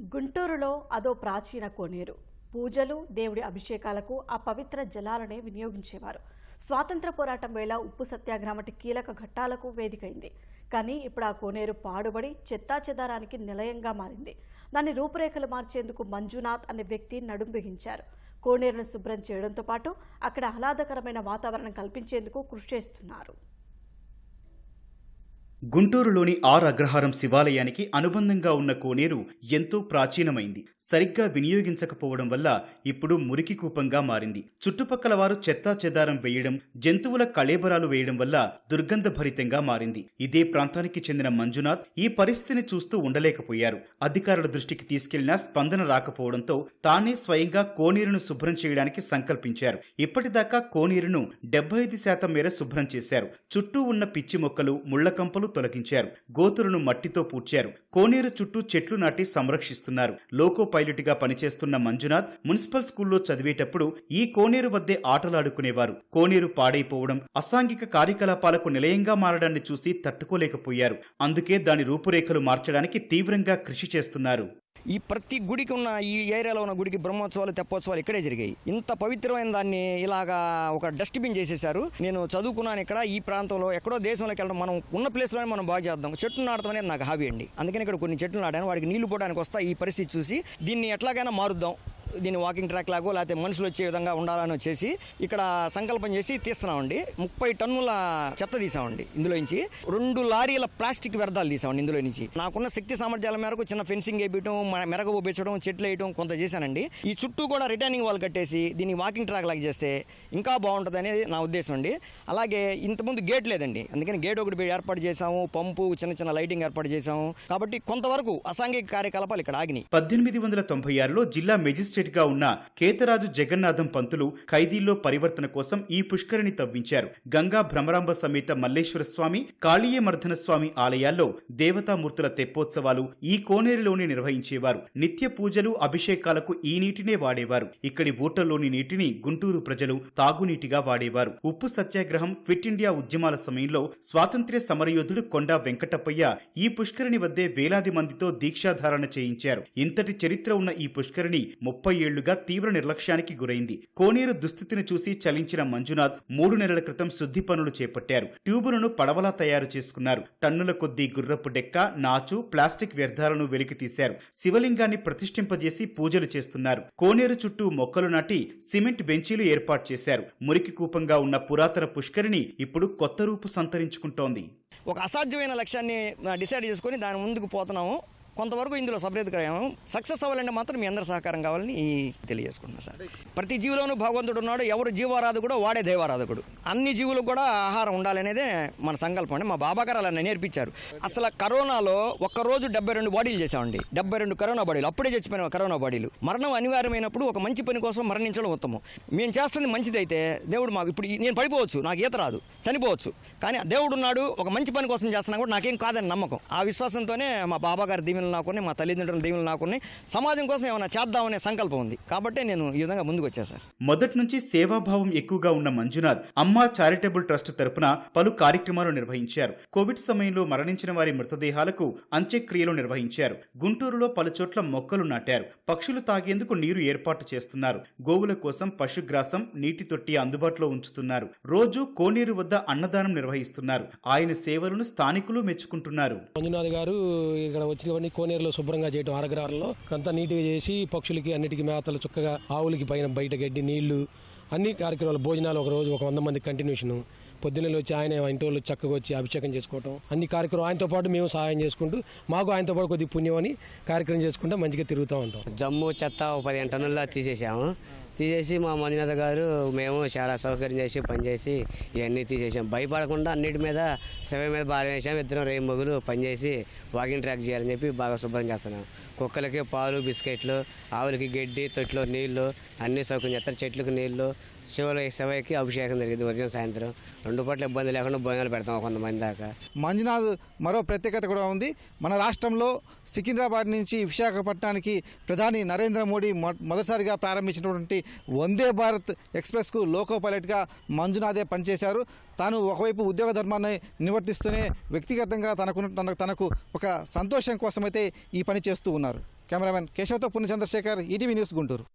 గుంటూరులో అదో ప్రాచీన కోనేరు. పూజలు దేవుడి అభిషేకాలకు ఆ పవిత్ర జలాలనే వినియోగించేవారు. స్వాతంత్ర పోరాటం వేళ ఉప్పు సత్యాగ్రహం వంటి కీలక ఘట్టాలకు వేదికైంది. కానీ ఇప్పుడు ఆ కోనేరు పాడుబడి చెత్తాచెదారానికి నిలయంగా మారింది. దాని రూపురేఖలు మార్చేందుకు మంజునాథ్ అనే వ్యక్తి నడుం బిగించారు. కోనేరును శుభ్రం చేయడంతో పాటు అక్కడ ఆహ్లాదకరమైన వాతావరణం కల్పించేందుకు కృషి చేస్తున్నారు. గుంటూరులోని ఆర్ అగ్రహారం శివాలయానికి అనుబంధంగా ఉన్న కోనేరు ఎంతో ప్రాచీనమైంది. సరిగ్గా వినియోగించకపోవడం వల్ల ఇప్పుడు మురికి కూపంగా మారింది. చుట్టుపక్కల వారు చెత్తా చెదారం వేయడం జంతువుల కళేబరాలు వేయడం వల్ల దుర్గంధభరితంగా మారింది. ఇదే ప్రాంతానికి చెందిన మంజునాథ్ ఈ పరిస్థితిని చూస్తూ ఉండలేకపోయారు. అధికారుల దృష్టికి తీసుకెళ్ళినా స్పందన రాకపోవడంతో తానే స్వయంగా కోనేరును శుభ్రం చేయడానికి సంకల్పించారు. ఇప్పటిదాకా కోనేరును డెబ్బై ఐదు శాతం మేర శుభ్రం చేశారు. చుట్టూ ఉన్న పిచ్చి మొక్కలు ముళ్ళ కంపలు తొలగించారు. గోతులను మట్టితో పూడ్చారు. కోనేరు చుట్టూ చెట్లు నాటి సంరక్షిస్తున్నారు. లోకో పైలట్గా పనిచేస్తున్న మంజునాథ్ మున్సిపల్ స్కూల్లో చదివేటప్పుడు ఈ కోనేరు వద్దే ఆటలాడుకునేవారు. కోనేరు పాడైపోవడం అసాంఘిక కార్యకలాపాలకు నిలయంగా మారడాన్ని చూసి తట్టుకోలేకపోయారు. అందుకే దాని రూపురేఖలు మార్చడానికి తీవ్రంగా కృషి చేస్తున్నారు. ఈ ప్రతి గుడికి ఉన్న ఈ ఏరియాలో ఉన్న గుడికి బ్రహ్మోత్సవాలు తెప్పోత్సవాలు ఇక్కడే జరిగాయి. ఇంత పవిత్రమైన దాన్ని ఇలాగా ఒక డస్ట్బిన్ చేసేసారు నేను చదువుకున్నాను ఇక్కడ ఈ ప్రాంతంలో ఎక్కడో దేశంలోకి వెళ్ళడం మనం ఉన్న ప్లేస్లోనే మనం బాగా చేద్దాం. చెట్లు నాటడం అనేది నాకు హాబీ అండి. అందుకని ఇక్కడ కొన్ని చెట్లు నాటాను వాడికి నీళ్ళు పోవడానికి వస్తా ఈ పరిస్థితి చూసి దీన్ని ఎట్లాగైనా మారుద్దాం. దీన్ని వాకింగ్ ట్రాక్ లాగో లేకపోతే మనుషులు వచ్చే విధంగా ఉండాలని వచ్చేసి ఇక్కడ సంకల్పం చేసి తీస్తున్నామండి. ముప్పై టన్నుల చెత్త తీసామండి ఇందులో నుంచి. రెండు లారీల ప్లాస్టిక్ వ్యర్థాలు తీసామండి ఇందులో నుంచి. నాకున్న శక్తి సామర్థ్యాల మేరకు చిన్న ఫెన్సింగ్ వేయటం మెరగ ఒబ్బించడం చెట్లు వేయటం కొంత చేశానండి. ఈ చుట్టూ కూడా రిటర్నింగ్ వాల్ కట్టేసి దీన్ని వాకింగ్ ట్రాక్ లాగా చేస్తే ఇంకా బాగుంటుంది అనేది నా ఉద్దేశం అండి. అలాగే ఇంతకుముందు గేట్ లేదండి. అందుకని గేట్ ఒకటి ఏర్పాటు చేశాము పంపు చిన్న చిన్న లైటింగ్ ఏర్పాటు చేశాము. కాబట్టి కొంతవరకు అసాంఘిక కార్యకలాపాలు ఇక్కడ ఆగినాయి. పద్దెనిమిది వందల తొంభై ఆరులో జిల్లా మెజిస్ట్రేట్ గా ఉన్న కేతరాజు జగన్నాథం పంతులు ఖైదీల్లో పరివర్తన కోసం ఈ పుష్కరిణి తవ్వించారు. గంగా భ్రమరాంబ సమేత మల్లేశ్వర స్వామి కాళీయ మర్దన స్వామి ఆలయాల్లో దేవతామూర్తుల తెప్పోత్సవాలు ఈ కోనేరులోనే నిర్వహించేవారు. నిత్య పూజలు అభిషేకాలకు ఈ నీటినే వాడేవారు. ఇక్కడి ఊటల్లోని నీటిని గుంటూరు ప్రజలు తాగునీటిగా వాడేవారు. ఉప్పు సత్యాగ్రహం క్విట్ ఇండియా ఉద్యమాల సమయంలో స్వాతంత్ర్య సమరయోధుడు కొండా వెంకటప్పయ్య ఈ పుష్కరిణి వద్దే వేలాది మందితో దీక్షాధారణ చేయించారు. ఇంతటి చరిత్ర ఉన్న ఈ పుష్కరిణి ముప్పై ముప్పై ఏళ్ళుగా తీవ్ర నిర్లక్ష్యానికి గురైంది. కోనేరు దుస్థితిని చూసి చలించిన మంజునాథ్ మూడు నెలల క్రితం శుద్ధి పనులు చేపట్టారు. ట్యూబులను పడవలా తయారు చేసుకున్నారు. టన్నుల కొద్దీ గుర్రపు డెక్క నాచు ప్లాస్టిక్ వ్యర్థాలను వెలికితీశారు శివలింగాన్ని ప్రతిష్ఠింపజేసి పూజలు చేస్తున్నారు. కోనేరు చుట్టూ మొక్కలు నాటి సిమెంట్ బెంచీలు ఏర్పాటు చేశారు. మురికి కూపంగా ఉన్న పురాతన పుష్కరిణి ఇప్పుడు కొత్త రూపు సంతరించుకుంటోంది. ఒక అసాధ్యమైన లక్ష్యాన్ని డిసైడ్ చేసుకొని దాని ముందుకు పోతున్నాము. కొంతవరకు ఇందులో సఫలీకరము సక్సెస్ అవ్వాలంటే మాత్రం మీ అందరి సహకారం కావాలని తెలియజేసుకుంటున్నాను సార్. ప్రతి జీవిలోనూ భగవంతుడు ఉన్నాడు ఎవరు జీవారాధకుడు వాడే దైవారాధకుడు. అన్ని జీవులకు కూడా ఆహారం ఉండాలనేదే మన సంకల్పం అండి. మా బాబాగారు అలా నేర్పించారు. అసలు కరోనాలో ఒక్క రోజు డెబ్బై రెండు బాడీలు చేసామండి డెబ్బై రెండు కరోనా బాడీలు. అప్పుడే చచ్చిపోయిన కరోనా బాడీలు. మరణం అనివార్యమైనప్పుడు ఒక మంచి పని కోసం మరణించడం ఉత్తమం. మేము చేస్తుంది మంచిదైతే దేవుడు మాకు ఇప్పుడు నేను పడిపోవచ్చు. నాకు ఈత రాదు. చనిపోవచ్చు. కానీ దేవుడు ఉన్నాడు ఒక మంచి పని కోసం చేస్తున్నా కూడా నాకేం కాదని నమ్మకం. ఆ విశ్వాసంతోనే మా బాబా గారి దీవెనలు నాకున్నాయి మా తల్లిదండ్రుల దీవెనలు నాకున్నాయి సమాజం కోసం ఏమైనా చేద్దామనే సంకల్పం ఉంది. కాబట్టి నేను ఈ విధంగా ముందుకు వచ్చాను సార్. మొదటి నుంచి సేవాభావం ఎక్కువగా ఉన్న మంజునాథ్ అమ్మా చారిటబుల్ ట్రస్ట్ తరపున పలు కార్యక్రమాలు నిర్వహించారు. కోవిడ్ సమయంలో మరణించిన వారి మృతదేహాలకు అంత్యక్రియలు నిర్వహించారు. గుంటూరులో పలు చోట్ల మొక్కలు నాటారు. పక్షులు తాగేందుకు నీరు ఏర్పాటు చేస్తున్నారు. గోవుల కోసం పశుగ్రాసం నీటి తొట్టి అందుబాటులో ఉంచుతున్నారు. రోజు కోనేరు వద్ద అన్నదానం నిర్వహిస్తున్నారు. ఆయన సేవలను స్థానికులు మెచ్చుకుంటున్నారు. మంజునాథ్ గారు ఇక్కడ వచ్చినవన్నీ కోనేరులో శుభ్రంగా చేయటం అరగ్రహారంలో అంతా నీట్గా చేసి పక్షులకి అన్నిటికీ మేతలు చుక్కగా ఆవులకి పైన బయట గడ్డి నీళ్ళు అన్ని కార్యక్రమాలు భోజనాలు ఒక రోజు ఒక వంద మంది కంటిన్యూషన్ పొద్దున్నెలు వచ్చి ఆయన ఇంటి వాళ్ళు చక్కగా వచ్చి అభిషేకం చేసుకోవటం. అన్ని కార్యక్రమం ఆయనతో పాటు మేము సహాయం చేసుకుంటూ మాకు ఆయనతో పాటు కొద్ది పుణ్యం అని కార్యక్రమం చేసుకుంటూ మంచిగా తిరుగుతూ ఉంటాం. జమ్ము చెత్త పదిహేను టన్నుల్లో తీసేసాము. తీసేసి మా మంజునాథ గారు మేము చాలా సౌకర్యం చేసి పనిచేసి ఇవన్నీ తీసేసాం. భయపడకుండా అన్నిటి మీద శవ మీద భారం వేసాం. ఇద్దరం రేయి మొగులు పనిచేసి వాకింగ్ ట్రాక్ చేయాలని చెప్పి బాగా శుభ్రం చేస్తున్నాం. కుక్కలకి పాలు బిస్కెట్లు ఆవులకి గడ్డి తొట్లో నీళ్ళు అన్ని సౌకర్యం చేస్తారు. చెట్లకు నీళ్ళు శివుల శివకి అభిషేకం జరిగింది. ఉదయం సాయంత్రం రెండు పూట్ల ఇబ్బంది లేకుండా భోజనాలు పెడతాం కొంతమంది దాకా. మంజునాథ్ మరో ప్రత్యేకత కూడా ఉంది. మన రాష్ట్రంలో సికింద్రాబాద్ నుంచి విశాఖపట్నానికి ప్రధాని నరేంద్ర మోడీ మొదటిసారిగా ప్రారంభించినటువంటి వందే భారత్ ఎక్స్ప్రెస్కు లోకో పైలట్గా మంజునాథే పనిచేశారు. తాను ఒకవైపు ఉద్యోగ ధర్మాన్ని నివర్తిస్తూనే వ్యక్తిగతంగా తనకు తనకు ఒక సంతోషం కోసమైతే ఈ పని చేస్తూ ఉన్నారు. కెమెరామెన్ కేశవతో పుణ్య చంద్రశేఖర్ ఈటీవీ న్యూస్ గుంటూరు.